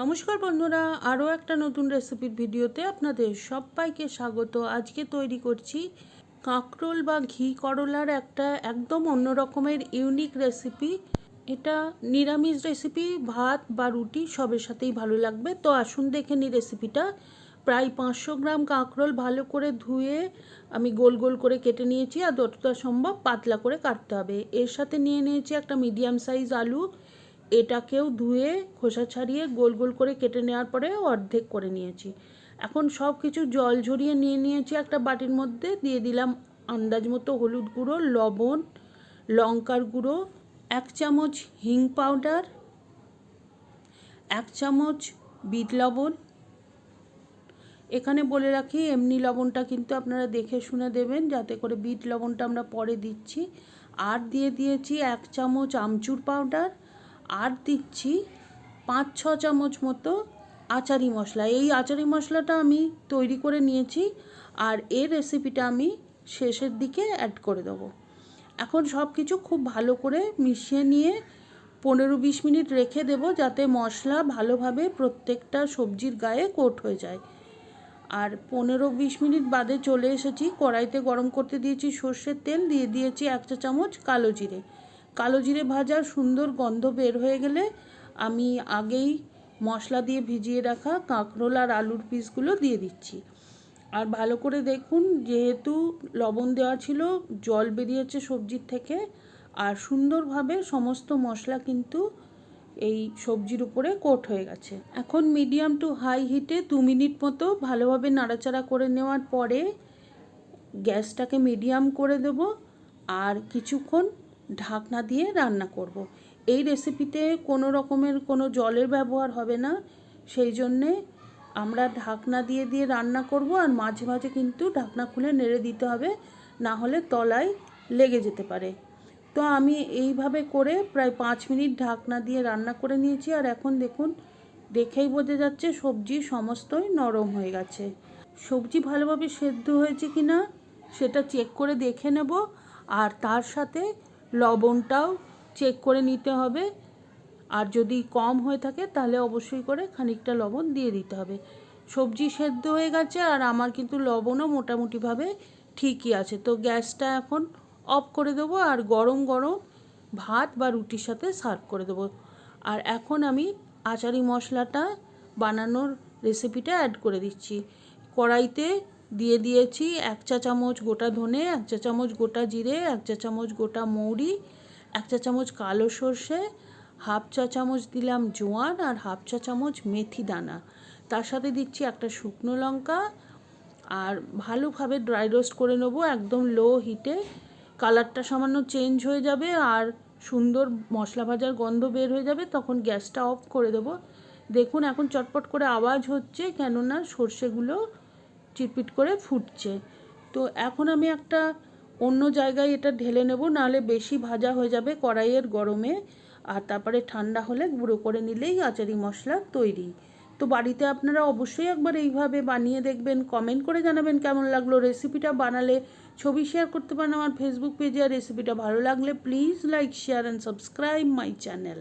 নমস্কার বন্ধুরা, আরও একটা নতুন রেসিপির ভিডিওতে আপনাদের সবাইকে স্বাগত। আজকে তৈরি করছি কাঁকরোল বা ঘি করলার একটা একদম অন্য রকমের ইউনিক রেসিপি। এটা নিরামিষ রেসিপি, ভাত বা রুটি সবের সাথেই ভালো লাগবে। তো আসুন দেখে নিই রেসিপিটা। প্রায় পাঁচশো গ্রাম কাঁকরোল ভালো করে ধুয়ে আমি গোল গোল করে কেটে নিয়েছি আর যতটা সম্ভব পাতলা করে কাটতে হবে। এর সাথে নিয়ে নিয়েছি একটা মিডিয়াম সাইজ আলু। এটাকেও ধুয়ে, খোসা ছাড়িয়ে গোল গোল করে কেটে নেওয়ার পরে অর্ধেক করে নিয়েছি। এখন সব কিছু জল ঝরিয়ে নিয়ে নিয়েছি একটা বাটির মধ্যে। দিয়ে দিলাম আন্দাজ মতো হলুদ গুঁড়ো, লবণ, লঙ্কার গুঁড়ো, এক চামচ হিং পাউডার, এক চামচ বিট লবণ। এখানে বলে রাখি, এমনি লবণটা কিন্তু আপনারা দেখে শুনে দেবেন, যাতে করে বিট লবণটা আমরা পরে দিচ্ছি। আর দিয়ে দিয়েছি এক চামচ আমচুর পাউডার আর দিচ্ছি পাঁচ, ছ চামচ মতো আচারি মশলা। এই আচারি মশলাটা আমি তৈরি করে নিয়েছি আর এর রেসিপিটা আমি শেষের দিকে অ্যাড করে দেবো। এখন সব কিছু খুব ভালো করে মিশিয়ে নিয়ে পনেরো, বিশ মিনিট রেখে দেব যাতে মশলা ভালোভাবে প্রত্যেকটা সবজির গায়ে কোট হয়ে যায়। আর পনেরো, বিশ মিনিট বাদে চলে এসেছি। কড়াইতে গরম করতে দিয়েছি সর্ষের তেল, দিয়ে দিয়েছি এক চা চামচ কালো জিরে। কালো জিরে ভাজার সুন্দর গন্ধ বের হয়ে গেলে আমি আগেই মশলা দিয়ে ভিজিয়ে রাখা কাঁকরোল আর আলুর পিসগুলো দিয়ে দিচ্ছি। আর ভালো করে দেখুন, যেহেতু লবণ দেওয়া ছিল, জল বেরিয়েছে সবজির থেকে, আর সুন্দরভাবে সমস্ত মশলা কিন্তু এই সবজির উপরে কোট হয়ে গেছে। এখন মিডিয়াম টু হাই হিটে দু মিনিট মতো ভালোভাবে নাড়াচাড়া করে নেওয়ার পরে গ্যাসটাকে মিডিয়াম করে দেব, আর কিছুক্ষণ ঢাকনা দিয়ে রান্না করব। এই রেসিপিতে কোনো রকমের কোনো জলের ব্যবহার হবে না। সেই জন্যে আমরা ঢাকনা দিয়ে দিয়ে রান্না করব আর মাঝে মাঝে কিন্তু ঢাকনা খুলে নেড়ে দিতে হবে, না হলে তলায় লেগে যেতে পারে। তো আমি এইভাবে করে প্রায় পাঁচ মিনিট ঢাকনা দিয়ে রান্না করে নিয়েছি আর এখন দেখুন, দেখেই বোঝা যাচ্ছে সবজি সমস্তই নরম হয়ে গেছে। সবজি ভালোভাবে সেদ্ধ হয়েছে কি না সেটা চেক করে দেখে নেব। আর তার সাথে লবণটাও চেক করে নিতে হবে। আর যদি কম হয়ে থাকে তাহলে অবশ্যই করে খানিকটা লবণ দিয়ে দিতে হবে। সবজি সেদ্ধ হয়ে গেছে আর আমার কিন্তু লবণও মোটামুটিভাবে ঠিকই আছে। তো গ্যাসটা এখন অফ করে দেবো আর গরম গরম ভাত বা রুটির সাথে সার্ভ করে দেবো। আর এখন আমি আচারি মশলাটা বানানোর রেসিপিটা অ্যাড করে দিচ্ছি। কড়াইতে দিয়ে দিয়েছি এক চা চামচ গোটা ধনে, এক চা চামচ গোটা জিরে, এক চা চামচ গোটা মৌরি, এক চা চামচ কালো সর্ষে, হাফ চা চামচ দিলাম জোয়ান আর হাফ চা চামচ মেথি দানা। তার সাথে দিচ্ছি একটা শুকনো লঙ্কা আর ভালোভাবে ড্রাই রোস্ট করে নেব একদম লো হিটে কালারটা সামান্য চেঞ্জ হয়ে যাবে আর সুন্দর মশলা ভাজার গন্ধ বের হয়ে যাবে, তখন গ্যাসটা অফ করে দেবো। দেখুন এখন চটপট করে আওয়াজ হচ্ছে কেননা সর্ষেগুলো চিটপিট করে ফুটছে। তো এখন আমি একটা অন্য জায়গায় এটা ঢেলে নেব, নাহলে বেশি ভাজা হয়ে যাবে কড়াইয়ের গরমে। আর তারপরে ঠান্ডা হলে গুঁড়ো করে নিলেই আচারি মশলা তৈরি। তো বাড়িতে আপনারা অবশ্যই একবার এইভাবে বানিয়ে দেখবেন কমেন্ট করে জানাবেন কেমন লাগল রেসিপিটা বানালে। ছবি শেয়ার করতে পারেন আমার ফেসবুক পেজে আর রেসিপিটা ভালো লাগলে please like share and subscribe my channel